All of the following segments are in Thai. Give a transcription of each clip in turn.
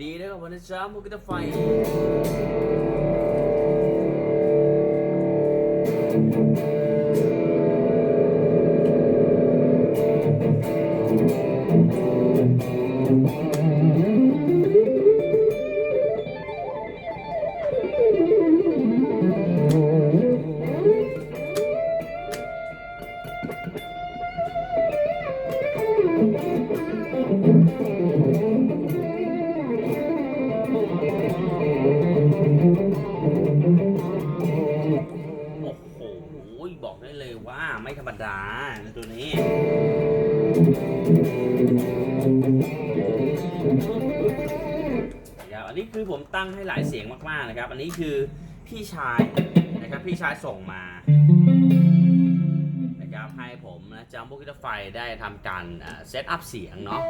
ดีนะครับวันนี้จ้ามุกตะไฟโดาในตัวนี้ นะครับอันนี้คือผมตั้งให้หลายเสียงมากๆนะครับ อันนี้คือพี่ชายนะครับพี่ชายส่งมานะครับให้ผมนะจัมโบกิตไฟได้ทำการเซตอัพเสียงเนาะ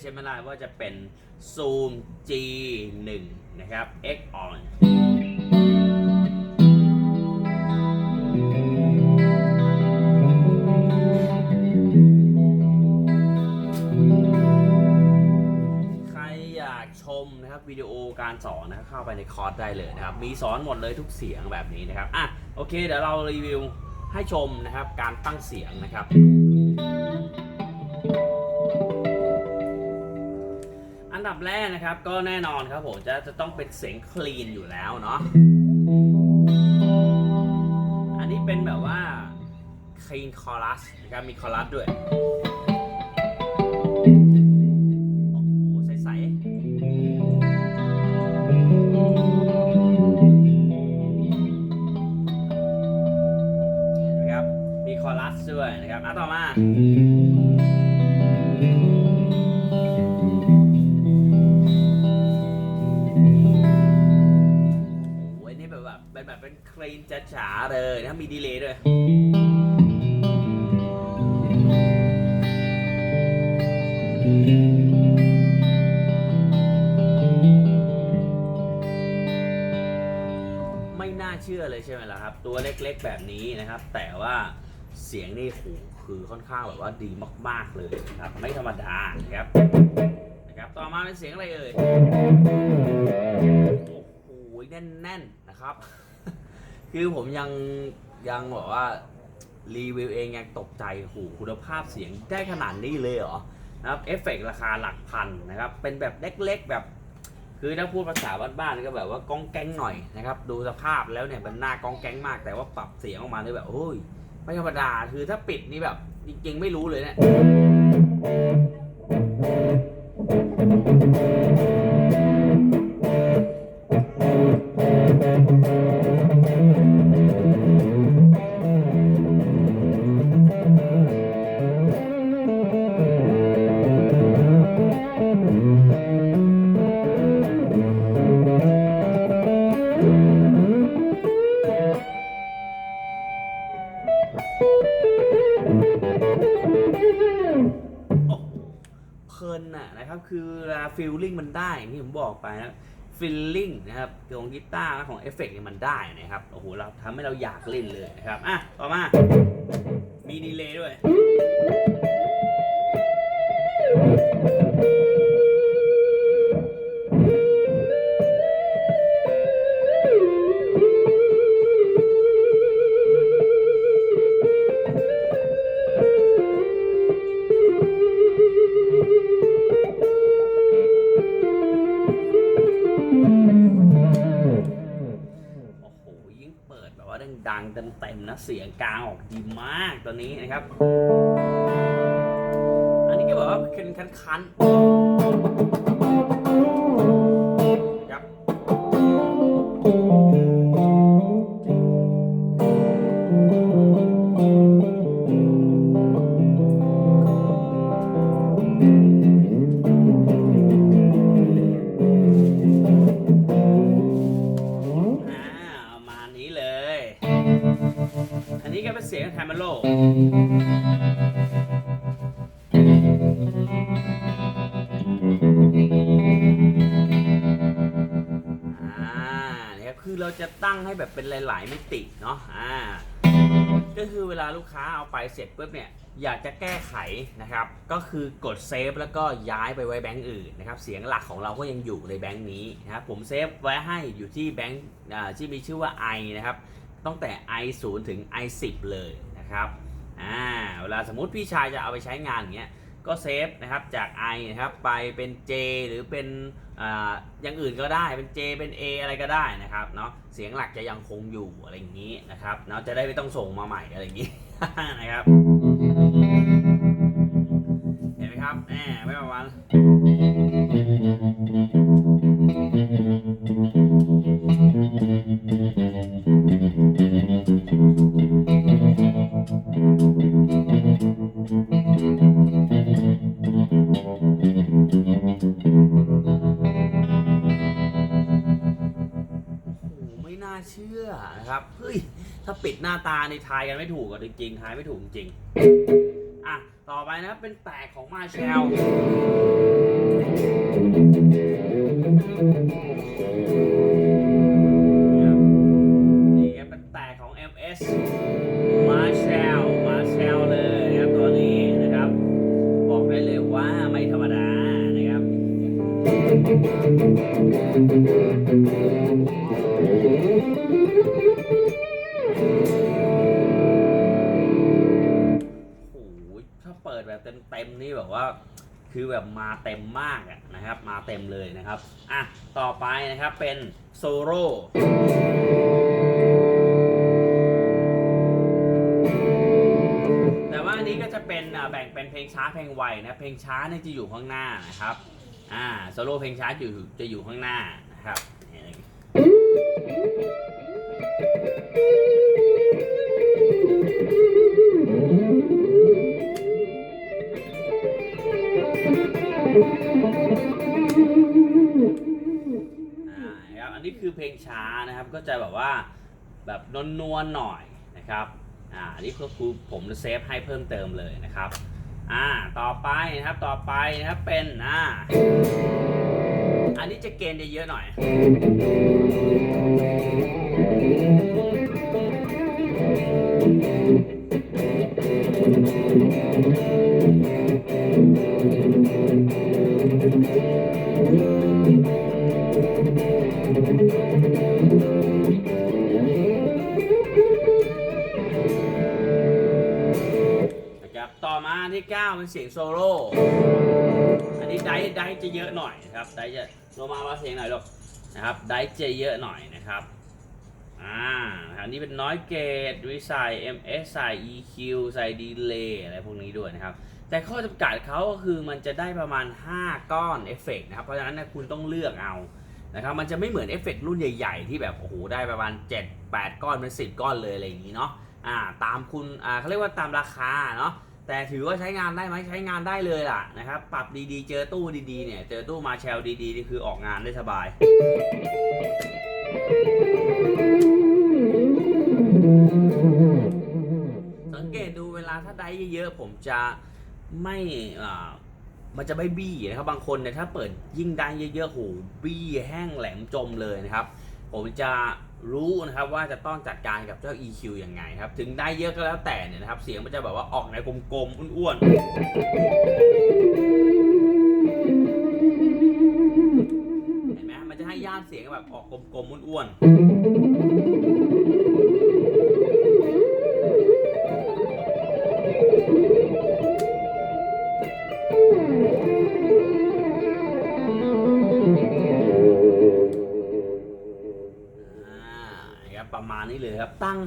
ใช่ไหมล่ะว่าจะเป็น Zoom G1 นะครับ X on ใครอยากชมนะครับวิดีโอการสอนนะครับเข้าไปในคอร์สได้เลยนะครับ มีสอนหมดเลยทุกเสียงแบบนี้นะครับ อะ โอเค เดี๋ยวเรารีวิวให้ชมนะครับ การตั้งเสียงนะครับ ดับแรกนะครับ ก็แน่นอนครับผมจะจะต้องเป็นเสียงคลีนอยู่แล้วเนาะอันนี้เป็นแบบว่า clean chorus นะครับมีคอรัสด้วยโอ้โหใสๆนะครับมีคอรัสด้วยนะครับอะต่อมา เลยไม่น่าเชื่อเลยใช่ไหมล่ะครับ ตัวเล็กๆแบบนี้นะครับ แต่ว่าเสียงนี่โหคือค่อนข้างแบบว่าดีมาก ๆเลยนะครับ ไม่ธรรมดานะครับนะครับ ต่อมาเป็นเสียงอะไรเอ่ยโอ้โหแน่นๆนะครับ คือผมยัง ยังบอกว่ารีวิวเองยังตกใจโหคุณภาพเสียงได้ขนาดนี้เลยเหรอนะครับเอฟเฟกต์ราคาหลักพันนะครับ เป็นแบบเล็กๆแบบ คือถ้าพูดภาษาบ้านๆก็แบบว่ากองแกงหน่อยนะครับ ดูสภาพแล้วเนี่ยมันหน้ากองแกงมากแต่ว่าปรับเสียงออกมาเนี่ยแบบโอ้ยไม่ธรรมดาคือถ้าปิดนี่แบบ จริงๆไม่รู้เลยเนี่ย ฟิลลิ่งมันได้นี่ผมบอกไปนะฟิลลิ่งนะครับตรงกีตาร์และของเอฟเฟกต์เนี่ยมันได้นะครับโอ้โหเราทำให้เราอยากเล่นเลยนะครับอะต่อมามีดีเลย์ด้วย เต็มๆนะเสียงกลางออกดีมากตอนนี้นะครับ อันนี้ก็แบบว่าเป็นคัน คือเราจะตั้งให้แบบเป็นหลาย ๆ มิติเนาะอ่าก็คือเวลาลูกค้าเอาไปเสร็จปุ๊บเนี่ยอยากจะแก้ไขนะครับ ก็คือกดเซฟแล้วก็ย้ายไปไว้แบงก์อื่นนะครับ เสียงหลักของเราก็ยังอยู่ในแบงก์นี้นะครับ ผมเซฟไว้ให้อยู่ที่แบงก์ที่มีชื่อว่า i นะครับ ตั้งแต่ i 0ถึง i 10เลยนะครับ อ่า เวลาสมมติพี่ชายจะเอาไปใช้งานอย่างเงี้ย ก็เซฟนะครับจาก i นะครับไปเป็น j หรือเป็นออย่างอื่นก็ได้เป็น j เป็น a อะไรก็ได้นะครับเนาะเสียงหลักจะยังคงอยู่อะไรอย่างนี้นะครับเนาะจะได้ไม่ต้องส่งมาใหม่อะไรอย่างนี้นะครับเห็นไหมครับแหมไม่ประมาณ ตาในทายกันไม่ถูกอะจริงๆทายไม่ถูกจริงอะต่อไปนะครับเป็นแตกของมาแชลนี่เป็นแตกของ MS มาแชลมาแชลเลยนะครับตัวนี้นะครับ บอกได้เลยว่าไม่ธรรมดานะครับ โอ้โหถ้าเปิดแบบเต็มๆนี่แบบว่า คือแบบมาเต็มมากอะนะครับ มาเต็มเลยนะครับ อะ ต่อไปนะครับเป็นโซโล่แต่ว่าอันนี้ก็จะเป็นแบ่งเป็นเพลงช้าเพลงไวนะ เพลงช้าเนี่ยจะอยู่ข้างหน้านะครับ อ่า โซโล่เพลงช้าอยู่จะอยู่ข้างหน้านะครับ นะครับอันนี้คือเพลงช้านะครับก็จะแบบว่าแบบนวลๆหน่อยนะครับอ่าอันนี้ก็คือผมเซฟให้เพิ่มเติมเลยนะครับอ่าต่อไปนะครับต่อไปนะครับเป็นอ่าอันนี้จะเกณฑ์เยอะหน่อยนะ เป็นเสียงโซโล่ อันนี้ไดไดจะเยอะหน่อยนะครับ ไดจะลงมาว่าเสียงหน่อยลูกนะครับ ไดจะเยอะหน่อยนะครับ อ่าอันนี้เป็นน้อยเกตวิใส่ MS ใส่ EQ ใส่ดีเลย์อะไรพวกนี้ด้วยนะครับ แต่ข้อจำกัดเขาก็คือมันจะได้ประมาณ 5 ก้อนเอฟเฟกต์นะครับ เพราะฉะนั้นนยคุณต้องเลือกเอานะครับ มันจะไม่เหมือนเอฟเฟกต์รุ่นใหญ่ ๆ ที่แบบโอ้โหได้ประมาณ 7 8 ก้อนเป็น10 ก้อนเลยอะไรอย่างนี้เนาะ อ่า ตามคุณ อ่าเขาเรียกว่าตามราคาเนาะ แต่ถือว่าใช้งานได้ไหมใช้งานได้เลยล่ะนะครับ ปรับดีๆ เจอตู้ดีๆเนี่ย เจอตู้มาแชลดีๆนี่คือออกงานได้สบาย สังเกตดูเวลาถ้าได้เยอะๆ ผมจะไม่อ่ามันจะไม่บี้นะครับ บางคนเนี่ยถ้าเปิดยิ่งได้เยอะๆโหบี้แห้งแหลมจมเลยนะครับ ผมจะ รู้นะครับว่าจะต้องจัดการกับเจ้า EQ ยังไงครับ ถึงได้เยอะก็แล้วแต่เนี่ยนะครับ เสียงมันจะแบบว่าออกในกลมๆ อ้วนๆ เห็นไหมมันจะให้ย่านเสียงแบบออกกลมๆ อ้วนๆ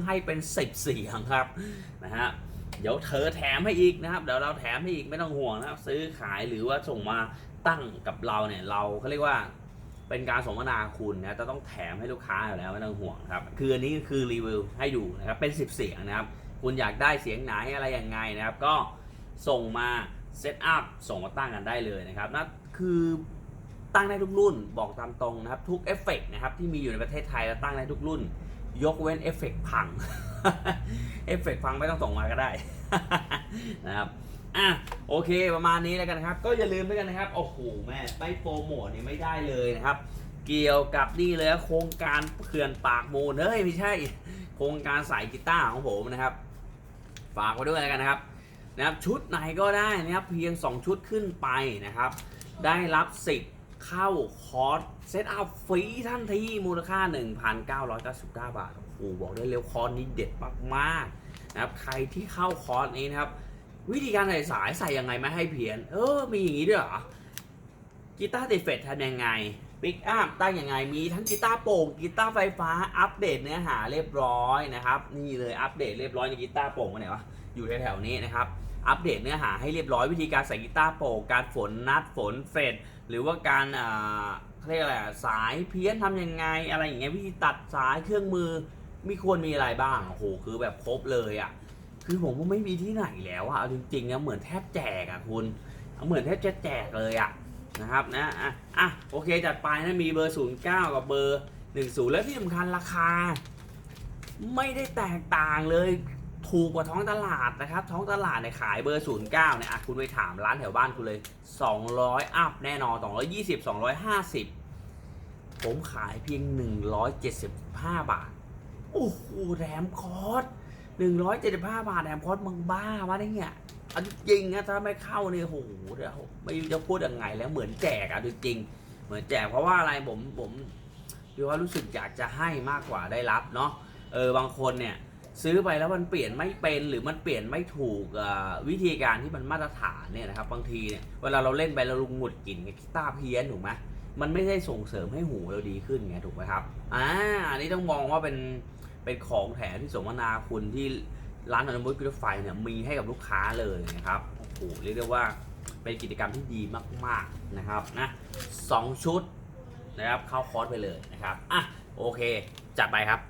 ให้เป็นสิบเสียงครับนะฮะเดี๋ยวเธอแถมให้อีกนะครับเดี๋ยวเราแถมให้อีกไม่ต้องห่วงนะครับ ซื้อขายหรือว่าส่งมาตั้งกับเราเนี่ยเราเขาเรียกว่าเป็นการสมนาคุณนะจะต้องแถมให้ลูกค้าอยู่แล้วไม่ต้องห่วงครับคืออันนี้คือรีวิวให้ดูนะครับเป็น 10 เสียงนะครับ คุณอยากได้เสียงไหนอะไรยังไงนะครับ ก็ส่งมาเซตอัพส่งมาตั้งกันได้เลยนะครับนั่นคือตั้งได้ทุกรุ่นบอกตามตรงนะครับ ทุกเอฟเฟกต์นะครับที่มีอยู่ในประเทศไทยเราตั้งได้ทุกรุ่น ยกเว้นเอฟเฟกต์พัง เอฟเฟกต์พังไม่ต้องส่งมาก็ได้ นะครับ อะ โอเค ประมาณนี้แล้วกันนะครับ ก็อย่าลืมด้วยกันนะครับ โอ้โห แม่ไม่โปรโมทเนี่ยไม่ได้เลยนะครับ เกี่ยวกับนี่เลยโครงการเขื่อนปากมูล เฮ้ย ไม่ใช่ โครงการสายกีตาร์ของผมนะครับ ฝากไว้ด้วยแล้วกันนะครับ นะครับ ชุดไหนก็ได้นะครับ เพียง 2 ชุดขึ้นไปนะครับ ได้รับสิทธิ์ เข้าคอร์สเซตอัพฟรีทันทีมูลค่า 1,999 บาท โอ้โหบอกได้เร็วคอร์สนี้เด็ดมากๆนะครับ ใครที่เข้าคอร์สนี้นะครับ วิธีการใส่สายใส่ยังไงไม่ให้เพี้ยน เออ มีอย่างนี้ด้วยเหรอ กีตาร์ติดเฟดทำยังไงปิกอัพตั้งยังไง มีทั้งกีตาร์โป่งกีตาร์ไฟฟ้า อัปเดตเนื้อหาเรียบร้อยนะครับ นี่เลยอัปเดตเรียบร้อยในกีตาร์โป่งกันไหนวะ อยู่แถวๆนี้นะครับ อัปเดตเนื้อหาให้เรียบร้อยวิธีการใส่กีตาร์โปรการฝนนัดฝนเฟดหรือว่าการอ่าเขาเรียกอะไรสายเพี้ยนทำยังไง อะไรอย่างเงี้ยวิธีตัดสายเครื่องมือมีควรมีอะไรบ้างโอ้โหคือแบบครบเลยอะคือผมว่าไม่มีที่ไหนแล้วอะเอาจริงๆนะเหมือนแทบแจกอะคุณเหมือนแทบจะแจกเลยอะนะครับนะอะอะโอเคจัดไปนะมีเบอร์ 09 กับเบอร์ 10 แล้วที่สำคัญราคา ไม่ได้แตกต่างเลย ถูกกว่าท้องตลาดนะครับ ท้องตลาดเนี่ยขายเบอร์ 09เนี่ยอะคุณไปถามร้านแถวบ้านคุณเลย 200 อัพแน่นอน 220 250 ผมขายเพียง 175 บาท โอ้โหแถมคอร์สหนึ่งร้อยเจ็ดสิบห้าบาทแถมคอร์สมึงบ้าวะเนี่ยอันจริงนะถ้าไม่เข้าเนี่ยโหเดี๋ยวไม่รู้จะพูดยังไงแล้วเหมือนแจกอะจริง เหมือนแจกเพราะว่าอะไรผมผมคือว่ารู้สึกอยากจะให้มากกว่าได้รับเนาะเออบางคนเนี่ย ซื้อไปแล้วมันเปลี่ยนไม่เป็นหรือมันเปลี่ยนไม่ถูกวิธีการที่มันมาตรฐานเนี่ยนะครับบางทีเนี่ยเวลาเราเล่นไปเราลุงหงุดกลิ่นไกีตาร์เพี้ยนถูกไหมมันไม่ได้ส่งเสริมให้หูเราดีขึ้นไงถูกไหมครับอ่าอันนี้ต้องมองว่าเป็นเป็นของแถมที่สมนาคุณที่ร้านอนุมุตพิทไฟเนี่ยมีให้กับลูกค้าเลยนะครับโอ้โหเรียกได้ว่าเป็นกิจกรรมที่ดีมากๆนะครับนะสองชุดนะครับเข้าคอร์สไปเลยนะครับอะโอเค จัดไปครับ